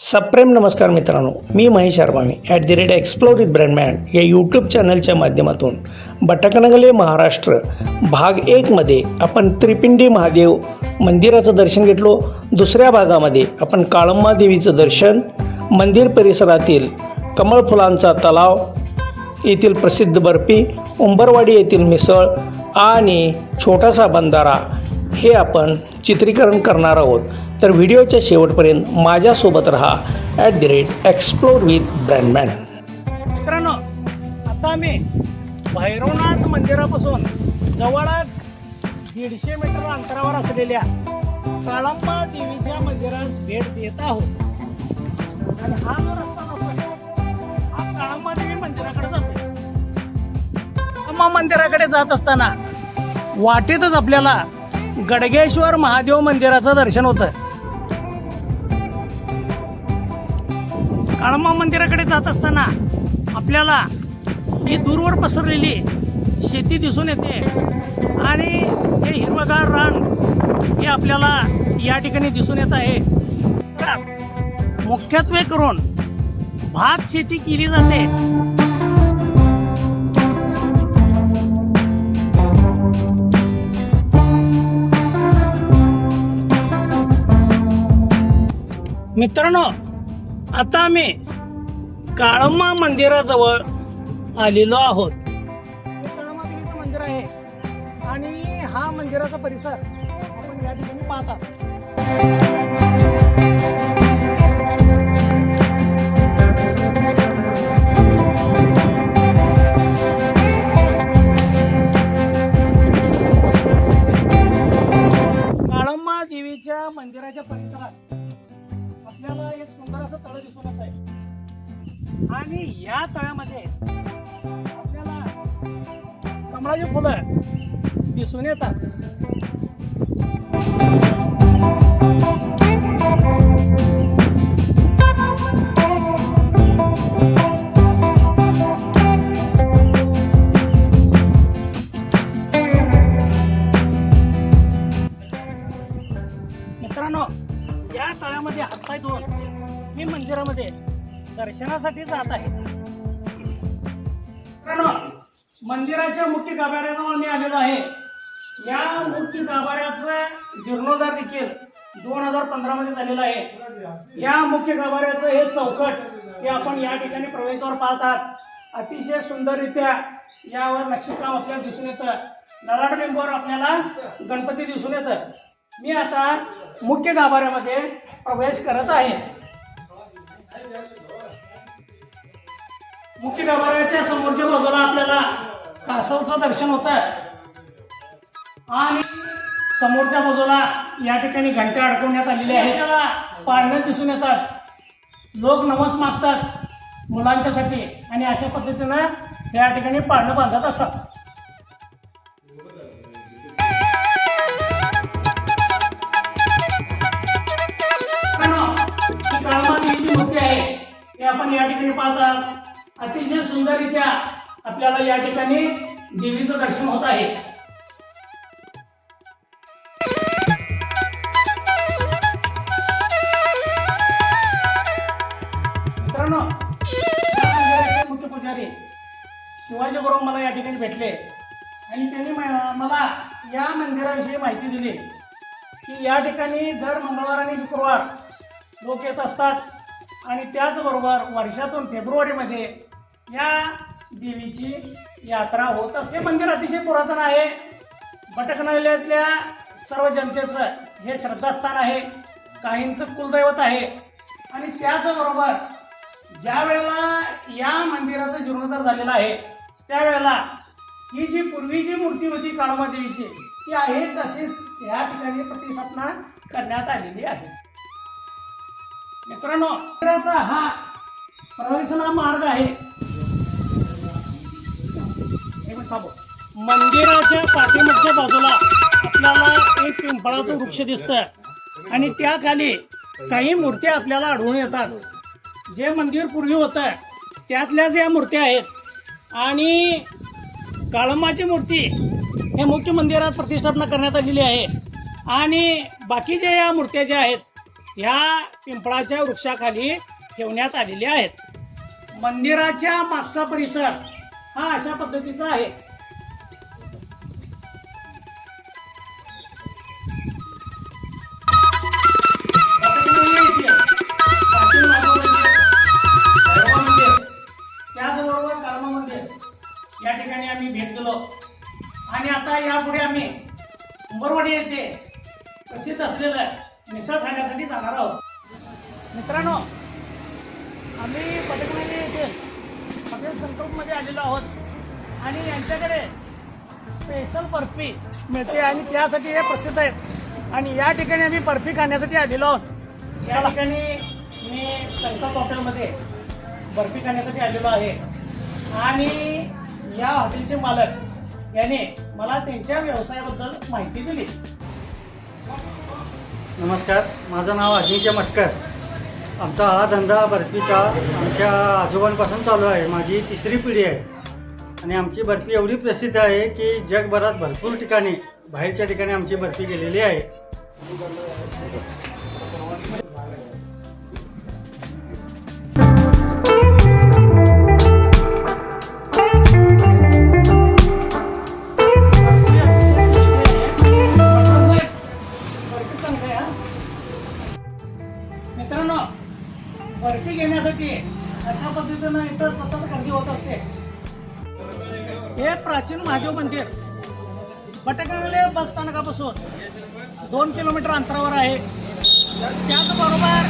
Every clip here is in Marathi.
सप्रेम नमस्कार मित्रांनो मी Mahesh Arbami at the rate explore with Brandman या यूट्यूब चॅनलच्या माध्यमातून भटकनगले महाराष्ट्र भाग एकमध्ये आपण त्रिपिंडी महादेव मंदिराचं दर्शन घेतलो. दुसऱ्या भागामध्ये आपण काळम्मा देवीचं दर्शन मंदिर परिसरातील कमळ फुलांचा तलाव येथील प्रसिद्ध बर्फी उंबरवाडी येथील मिसळ आणि छोटासा बंधारा हे आपण चित्रीकरण करणार आहोत. तर व्हिडिओच्या शेवटपर्यंत माझ्यासोबत राहा at the rate explore with Brandman मित्रांनो आता आम्ही भैरवनाथ मंदिरापासून जवळच दीडशे मीटर अंतरावर असलेल्या काळंबा देवीच्या मंदिरास भेट देत आहोत. आणि हा जो रस्ता हा काळंबा देवी मंदिराकडे जातो काळंबा मंदिराकडे जात असताना वाटेतच आपल्याला गडगेश्वर महादेव मंदिराचं दर्शन होतं. काळमा मंदिराकडे जात असताना आपल्याला ही दूरवर पसरलेली शेती दिसून येते. आणि हे हिरवगार रान हे आपल्याला या ठिकाणी दिसून येत आहे. मुख्यत्वे करून भात शेती केली जाते. मित्रांनो आता आम्ही काळम्मा मंदिराजवळ आलेलो आहोत. काळमादेवीचं मंदिर आहे. आणि हा मंदिराचा परिसर आपण या ठिकाणी पाहतात देवीच्या मंदिराच्या परिसरात आपल्याला एक सुंदर असं तळ दिसून येत आहे आणि या तळ्यामध्ये आपल्याला कमळाची फुलं दिसून येतात. मध्ये दर्शनासाठी जात आहे. मंदिराच्या मुख्य गाभाऱ्याजवळ मी आलेलो आहे. या मुख्य गाभाऱ्याचं जीर्णोद्धार देखील दोन हजार पंधरा मध्ये झालेला आहे. या मुख्य गाभाऱ्याचं हे चौकट हे आपण या ठिकाणी प्रवेशद्वार पाहतात. अतिशय सुंदररित्या यावर नक्षीकाम आपल्याला दिसून येतं. नळाडबिंबावर आपल्याला गणपती दिसून येतं. मी आता मुख्य गाभाऱ्यामध्ये प्रवेश करत आहे. मुख्य गाभाऱ्याच्या समोरच्या बाजूला आपल्याला कासवचं दर्शन होत आणि समोरच्या बाजूला या ठिकाणी घंटा अडकवण्यात आलेल्या आहेत. पाळणं दिसून येतात. लोक नमस मागतात मुलांच्यासाठी आणि अशा पद्धतीनं या ठिकाणी पाळणं बांधत असतात. मित्रांनो, ही मूर्ती आहे. हे आपण या ठिकाणी पाहतात. अतिशय सुंदररित्या आपल्याला या ठिकाणी देवीचं दर्शन होत आहे. मित्रांनो मुख्य पुजारी शिवाजी गुरु मला या ठिकाणी भेटले आणि त्यांनी म- मला या मंदिराविषयी माहिती दिली की या ठिकाणी दर मंगळवार आणि शुक्रवार लोक येत असतात आणि त्याचबरोबर वर्षातून फेब्रुवारीमध्ये या देवीची यात्रा होत असते. हे मंदिर अतिशय पुरातन आहे. भटकनाल्यातल्या सर्व जनतेचं हे श्रद्धास्थान आहे. काहींचं कुलदैवत आहे. आणि त्याचबरोबर ज्या वेळेला या मंदिराचा जीर्णोद्धार झालेला आहे त्यावेळेला ही जी पूर्वीची मूर्ती होती काळोबा देवीची ती आहे तशीच या ठिकाणी प्रतिष्ठापना करण्यात आलेली आहे. मित्रांनो मंदिराचा हा प्रवेशना मार्ग आहे. मंदिराच्या पाठीमागच्या बाजूला आपल्याला एक पिंपळाचं वृक्ष दिसतं आणि त्याखाली काही मूर्त्या आपल्याला आढळून येतात. जे मंदिर पूर्वी होतं त्यातल्याच या मूर्त्या आहेत. आणि काळंबाची मूर्ती हे मुख्य मंदिरात प्रतिष्ठापना करण्यात आलेली आहे. आणि बाकीच्या या मूर्त्या ज्या आहेत ह्या पिंपळाच्या वृक्षाखाली ठेवण्यात आलेल्या आहेत. मंदिराच्या मागचा परिसर हा अशा पद्धतीचा आहे. त्याचबरोबर कर्म मंदिर या ठिकाणी आम्ही भेट दिलो आणि आता यापुढे आम्ही उंबरवाडी येथे प्रसिद्ध असलेलं मिसळ खाण्यासाठी जाणार आहोत. मित्रांनो आम्ही पटकनाली येथे हॉटेल संकल्पमध्ये आलेलो आहोत. आणि यांच्याकडे स्पेशल बर्फी मिळते आणि त्यासाठी हे प्रसिद्ध आहेत. आणि या ठिकाणी आम्ही बर्फी खाण्यासाठी आलेलो आहोत. या ठिकाणी मी संकल्प हॉटेलमध्ये बर्फी खाण्यासाठी आलेलो आहे. आणि या हॉटेलचे मालक याने मला त्यांच्या व्यवसायाबद्दल माहिती दिली. नमस्कार. माझं नाव अजिंक्य मटकर. आमचा हा धंदा बर्फीचा आमच्या आजोबांपासून चालू आहे. माझी तिसरी पिढी आहे. आणि आमची बर्फी एवढी प्रसिद्ध आहे की जगभरात भरपूर ठिकाणी बाहेरच्या ठिकाणी आमची बर्फी गेलेली आहे. प्राचीन महादेव मंदिर बटकंगले बस स्थानकापासून दोन किलोमीटर अंतरावर आहे. त्याचबरोबर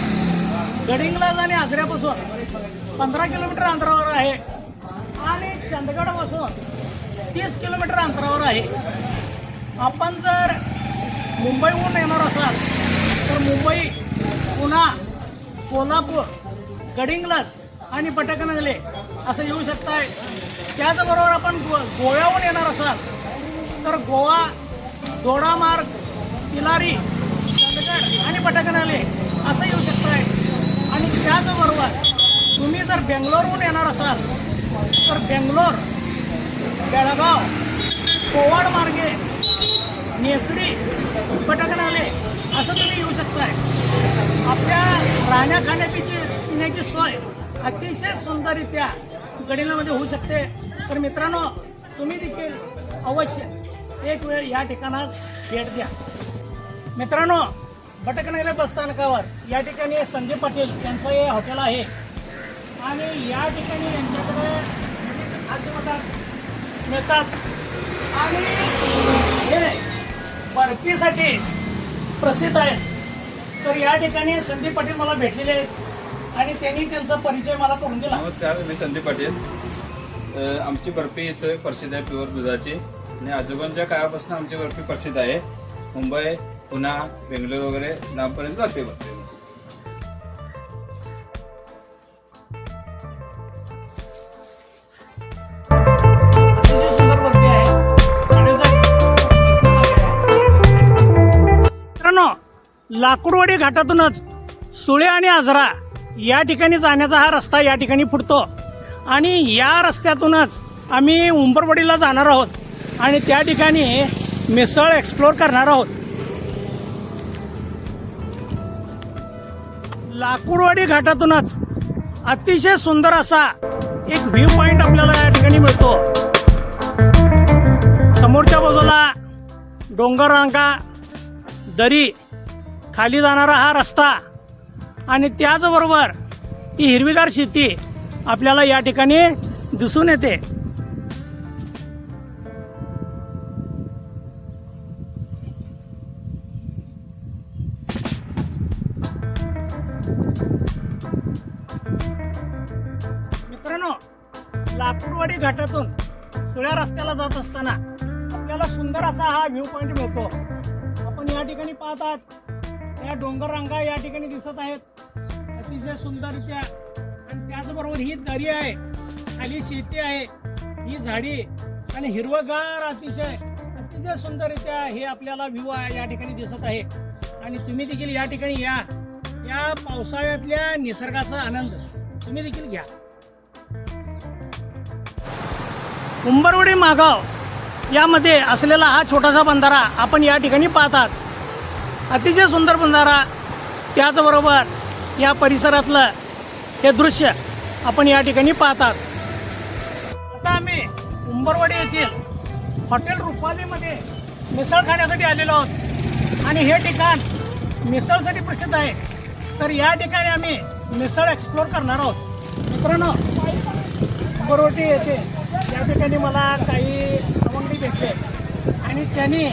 गडिंगलाज आणि आजऱ्यापासून पंधरा किलोमीटर अंतरावर आहे आणि चंदगडपासून तीस किलोमीटर अंतरावर आहे. आपण जर मुंबईहून येणार असाल तर मुंबई पुणा कोल्हापूर गडिंग्लज आणि पटकनगले असं येऊ शकताय. त्याचबरोबर आपण गो गोव्याहून येणार असाल तर गोवा दोडामार्ग तिलारी चंदगड आणि पटकनाले असं येऊ शकताय आणि त्याचबरोबर तुम्ही जर बेंगलोरहून येणार असाल तर बेंगलोर बेळगाव कोवाड मार्गे नेसडी पटकनाले असं तुम्ही येऊ शकताय. आपल्या राहण्या खाण्यापिची पिण्याची सोय अतिशय सुंदररित्या गडिलामध्ये होऊ शकते. तर मित्रांनो तुम्ही देखील अवश्य एक वेळ या ठिकाणास भेट द्या. मित्रांनो भटकनाले बस स्थानकावर या ठिकाणी संदीप पाटील यांचं हे हॉटेल आहे. आणि या ठिकाणी यांच्याकडे खाद्यपदार्थ मिळतात. आणि हे बर्फीसाठी प्रसिद्ध आहे तर या ठिकाणी संदीप पाटील मला भेटलेले आहेत. आणि त्यांनी त्यांचा परिचय मला करून दिला. नमस्कार मी संदीप पाटील. आमची बर्फी इथं प्रसिद्ध आहे प्युअर दुधाची. आणि आजोबांच्या काळापासून आमची बर्फी प्रसिद्ध आहे. मुंबई पुणा बेंगलोर वगैरे लांबपर्यंत जाते बर्फी लाकूडवाडी घाटातूनच सुळे आणि आजरा या ठिकाणी जाण्याचा हा रस्ता या ठिकाणी फुटतो. आणि या रस्त्यातूनच आम्ही उंबरवाडीला जाणार आहोत. आणि त्या ठिकाणी मिसळ एक्सप्लोर करणार आहोत. लाकूडवाडी घाटातूनच अतिशय सुंदर असा एक व्ह्यू पॉइंट आपल्याला या ठिकाणी मिळतो. समोरच्या बाजूला डोंगर रांगा दरी खाली जाणारा हा रस्ता. आणि त्याचबरोबर ही हिरवीगार शेती आपल्याला या ठिकाणी दिसून येते. मित्रांनो लाकूडवाडी घाटातून सुळ्या रस्त्याला जात असताना आपल्याला सुंदर असा हा व्ह्यू पॉइंट मिळतो. आपण या ठिकाणी पाहतात या डोंगर रांगा या ठिकाणी दिसत आहेत. अतिशय सुंदररित्या. आणि त्याचबरोबर ही दरी आहे. खाली शेती आहे. ही झाडी आणि हिरवगार अतिशय अतिशय सुंदररित्या हे आपल्याला व्ह्यू या ठिकाणी दिसत आहे. आणि तुम्ही देखील या ठिकाणी या. या पावसाळ्यातल्या निसर्गाचा आनंद तुम्ही देखील घ्या. उंबरवडी मागाव यामध्ये असलेला हा छोटासा बंधारा आपण या ठिकाणी पाहतात. अतिशय सुंदर बंधारा त्याचबरोबर या परिसरातलं हे दृश्य आपण या ठिकाणी पाहतात. आता आम्ही उंबरवाडी येथील हॉटेल रुपालीमध्ये मिसळ खाण्यासाठी आलेलो आहोत. आणि हे ठिकाण मिसळसाठी प्रसिद्ध आहे. तर या ठिकाणी आम्ही मिसळ एक्सप्लोर करणार आहोत. मित्रांनो उंबरवाडी येथे या ठिकाणी मला काही सवंगडी भेटले आणि त्यांनी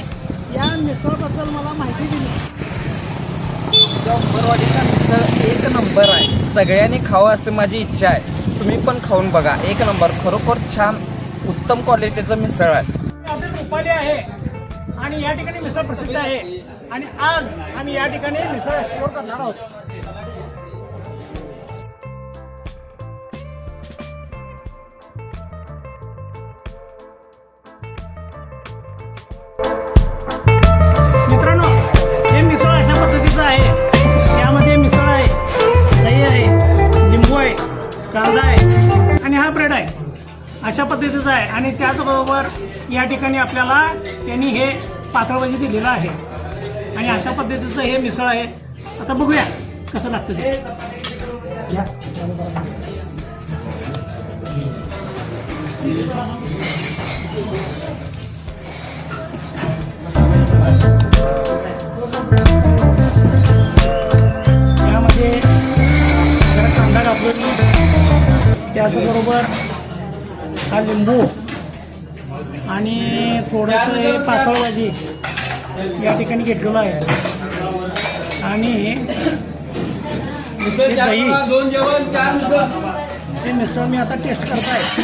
या मिसळबद्दल मला माहिती दिली. उंबरवाडीचा मिसळ एक नंबर आहे. सगळ्यांनी खावं असं माझी इच्छा आहे. तुम्ही पण खाऊन बघा. एक नंबर. खरोखर छान उत्तम क्वालिटीचं मिसळ आहे. रुपाली आहे आणि या ठिकाणी मिसळ प्रसिद्ध आहे. आणि आज आम्ही या ठिकाणी मिसळ एक्सप्लोर करणार आहोत. कांदा आहे. आणि हा ब्रेड आहे. अशा पद्धतीचं आहे. आणि त्याचबरोबर या ठिकाणी आपल्याला त्यांनी हे पातळ भाजी दिलेलं आहे. आणि अशा पद्धतीचं हे मिसळ आहे. आता बघूया कसं लागतं ते. घ्या. you. त्याचबरोबर हा लिंबू आणि थोडंसं हे पातळ भाजी या ठिकाणी घेतलेलं आहे. आणि दही. दोन जेवण चार मिसळ हे मिसळ मी आता टेस्ट करत आहे,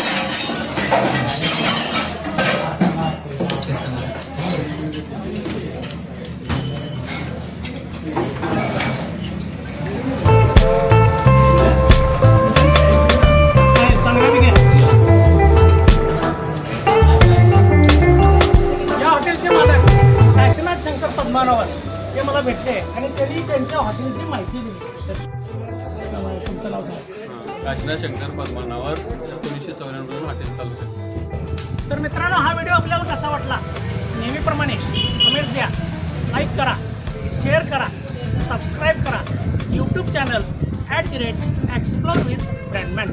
तुमचं नाव सांगा काशीनाथ शंकर पद्मानावर एकोणीसशे चौऱ्याण्णव हॉटेल चालू आहे तर मित्रांनो हा व्हिडिओ आपल्याला कसा वाटला? नेहमीप्रमाणे कमेंट्स द्या लाईक करा शेअर करा सबस्क्राईब करा. YouTube channel at the rate explore with Brandman